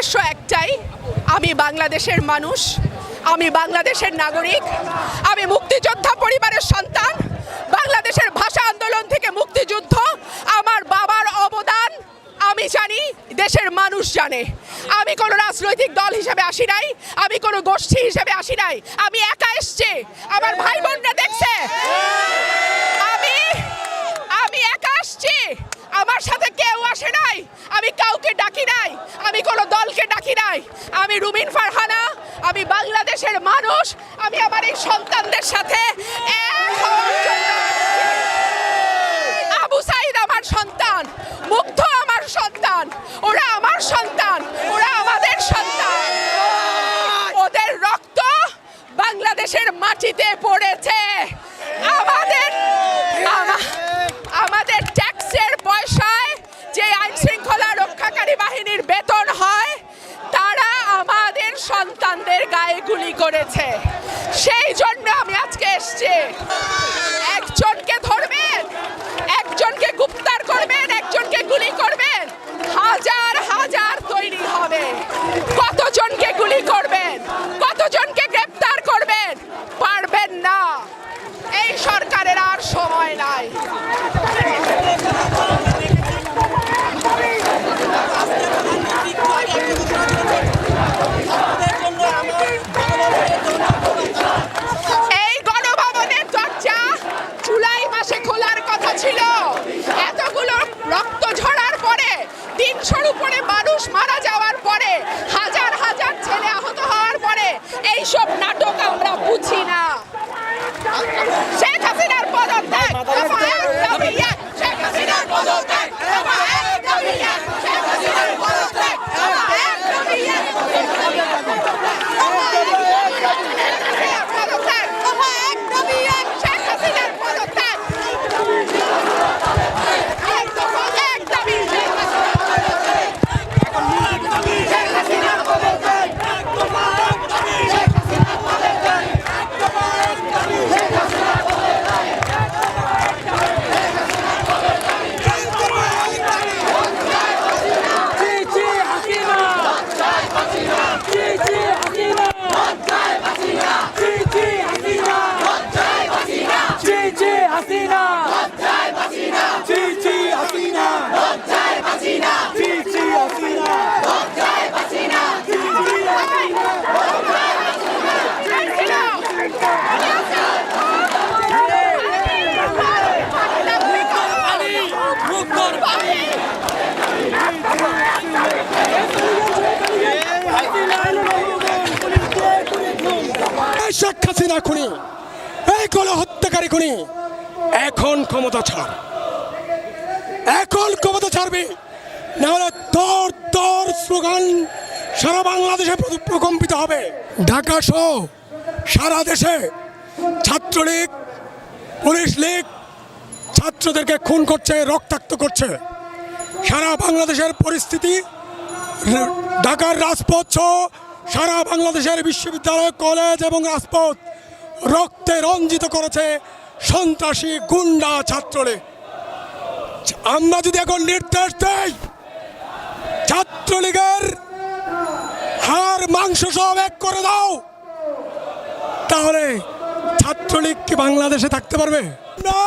উদ্দেশ্য একটাই, আমি বাংলাদেশের মানুষ, আমি বাংলাদেশের নাগরিক, আমি মুক্তিযোদ্ধা পরিবারের সন্তান, বাংলাদেশের ভাষা আন্দোলন থেকে মুক্তিযুদ্ধ, আমার বাবার অবদান আমি জানি, দেশের মানুষ জানে। আমি কোনো রাজনৈতিক দল হিসেবে আসি নাই, আমি কোনো গোষ্ঠী হিসেবে আসি নাই, আমি একা এসছি, আমার ভাই বোনরা দেখছে আমি আমি একা আসছি আমার সাথে কেউ আসে নাই আমি কাউকে ডাকি নাই আমি কোনো দলকে ডাকি নাই আমি রুমিন ফারহানা আমি বাংলাদেশের মানুষ আমি আমার এই সন্তানদের সাথে এক হওয়ার জন্য আবু সাইদ আমার সন্তান মুগ্ধ আমার সন্তান। ওরা আমার সন্তান। ওরা আমাদের সন্তান। ওদের রক্ত বাংলাদেশের মাটিতে পড়েছে। আমাদের আমাদের ট্যাক্সের পয়সায় যে আইন শৃঙ্খলা রক্ষাকারী বাহিনীর বেতন হয়, তারা আমাদের সন্তানদের গায়ে গুলি করেছে। সেই জন্য আমি আজকে এসছি। শেখ হাসিনা খুনি এই গণ হত্যাকারী খুনি এখন ক্ষমতা ছাড় এখন ক্ষমতা ছাড়বি। নাহলে তোর তোর স্লোগান সারা বাংলাদেশে প্রকম্পিত হবে। ঢাকা সহ সারা দেশে ছাত্রলীগ, পুলিশ লীগ ছাত্রদেরকে খুন করছে, রক্তাক্ত করছে। সারা বাংলাদেশের পরিস্থিতি, ঢাকার রাজপথ সারা বাংলাদেশের বিশ্ববিদ্যালয়, কলেজ এবং রাজপথ রক্তে রঞ্জিত করেছে সন্ত্রাসী গুন্ডা ছাত্রলীগ। আমরা যদি এখন নির্দেশ দেই, ছাত্রলীগের হাড়, মাংস সব এক করে দাও, তাহলে ছাত্রলীগ কি বাংলাদেশে থাকতে পারবে? না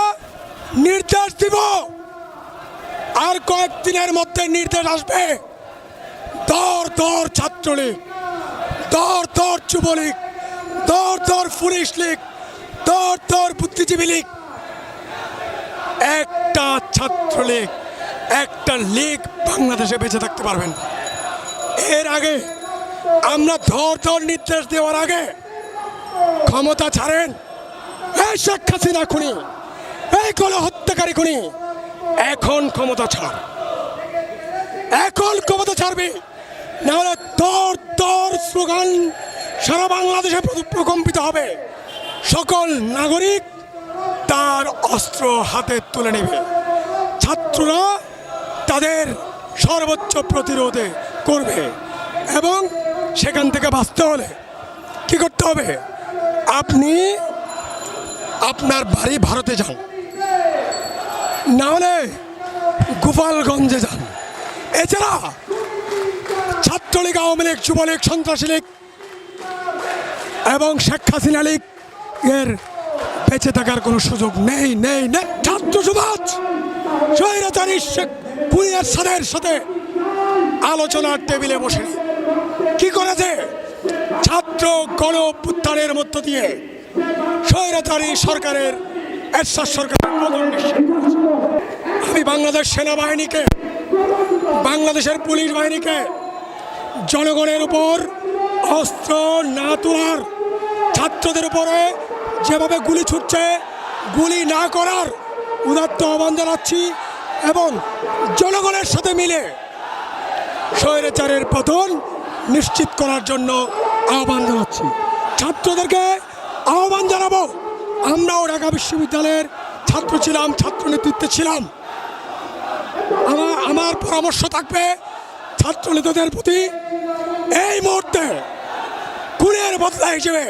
নির্দেশ দিব। আর কয়েকদিনের মধ্যে নির্দেশ আসবে। দর দর ছাত্রলীগ। দর যুবলীগ, দর দর পুলিশ লীগ, দর দর বুদ্ধিজীবী লীগ। একটা ছাত্রলীগ, একটা লীগ বাংলাদেশে বেঁচে থাকতে পারবেন এর আগে আমরা ধর ধর নির্দেশ দেওয়ার আগে ক্ষমতা ছাড়েন। এই শেখ হাসিনা খুনি, এই গণ হত্যাকারী খুনি, এখন ক্ষমতা ছাড়। এখন ক্ষমতা ছাড়বি। নাহলে তোর তোর স্লোগান সারা বাংলাদেশে প্রকম্পিত হবে। সকল নাগরিক তার অস্ত্র হাতে তুলে নেবে। ছাত্ররা তাদের সর্বোচ্চ প্রতিরোধে করবে এবং সেখান থেকে বাঁচতে হলে কি করতে হবে? আপনি আপনার বাড়ি ভারতে যান। না হলে গোপালগঞ্জে যান। এছাড়া ছাত্রলীগ, আওয়ামী লীগ, যুবলীগ, সন্ত্রাসী লীগ এবং শেখ হাসিনা লীগ এর বেঁচে থাকার কোনো সুযোগ নেই নেই নেই। ছাত্র সমাজ স্বৈরাচারী শেখ পুনিয়ার সাদের সাথে আলোচনার টেবিলে বসে কি করেছে? ছাত্র গণ অভ্যুত্থানের মধ্য দিয়ে স্বৈরাচারী সরকারের, এরশাদ সরকারের। আমি বাংলাদেশ সেনাবাহিনীকে, বাংলাদেশের পুলিশ বাহিনীকে জনগণের উপর অস্ত্র না তোলার, ছাত্রদের উপরে যেভাবে গুলি ছুটছে, গুলি না করার উদাত্ত আহ্বান জানাচ্ছি এবং জনগণের সাথে মিলে স্বৈরাচারের পতন নিশ্চিত করার জন্য আহ্বান জানাচ্ছি। ছাত্রদেরকে আহ্বান জানাব। আমরাও ঢাকা বিশ্ববিদ্যালয়ের ছাত্র ছিলাম, ছাত্র নেতৃত্বে ছিলাম। আমার আমার পরামর্শ থাকবে ছাত্র নেতাদের প্রতি এই মুহূর্তে খুনের বদলা হিসেবে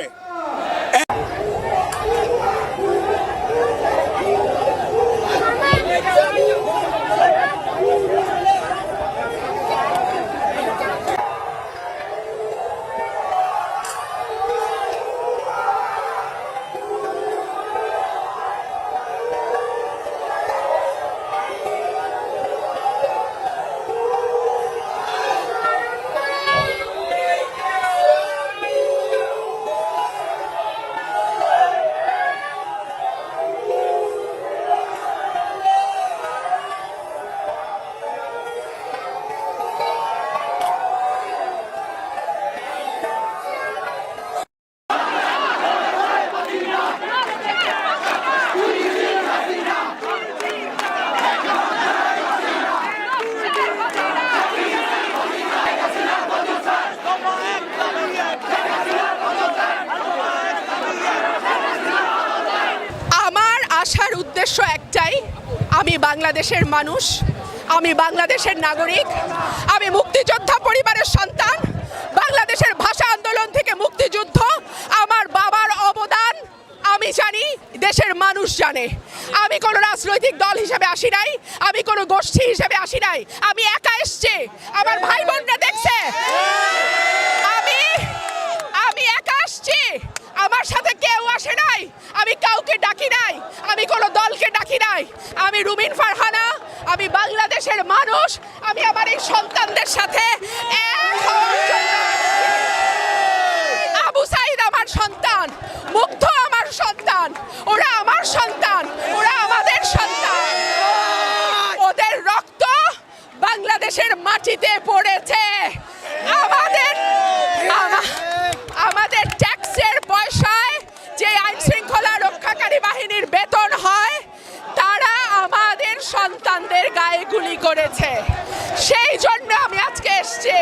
আমি বাংলাদেশের মানুষ, আমি বাংলাদেশের নাগরিক, আমি মুক্তিযোদ্ধা পরিবারের সন্তান, বাংলাদেশের ভাষা আন্দোলন থেকে মুক্তিযুদ্ধ, আমার বাবার অবদান আমি জানি, দেশের মানুষ জানে। আমি কোনো রাজনৈতিক দল হিসেবে আসি নাই, আমি কোনো গোষ্ঠী হিসেবে আসি নাই, আমি একা এসছে। আমার ভাই বোনরা দেখছে আমি আমি একা আসছি আমার সাথে কেউ আসে নাই আমি কাউকে ডাকি নাই আমি কোনো ডাকি নাই। আমি রুমিন ফারহানা, আমি বাংলাদেশের মানুষ, আমি আমার এই সন্তানদের সাথে। আবু সাইদ আমার সন্তান, মুগ্ধ আমার সন্তান, ওরা আমার সন্তান, ওরা আমাদের সন্তান। ওদের রক্ত বাংলাদেশের মাটিতে পড়েছে। আমাদের আমাদের ট্যাক্সের পয়সায় যে আইন শৃঙ্খলা রক্ষাকারী বাহিনীর বেতন হয় সন্তানদের গায়ে গুলি করেছে। সেই জন্য আমি আজকে এসছি।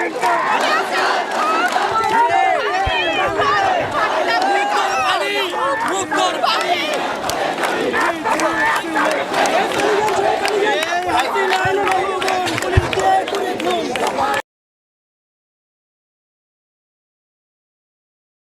Let's go!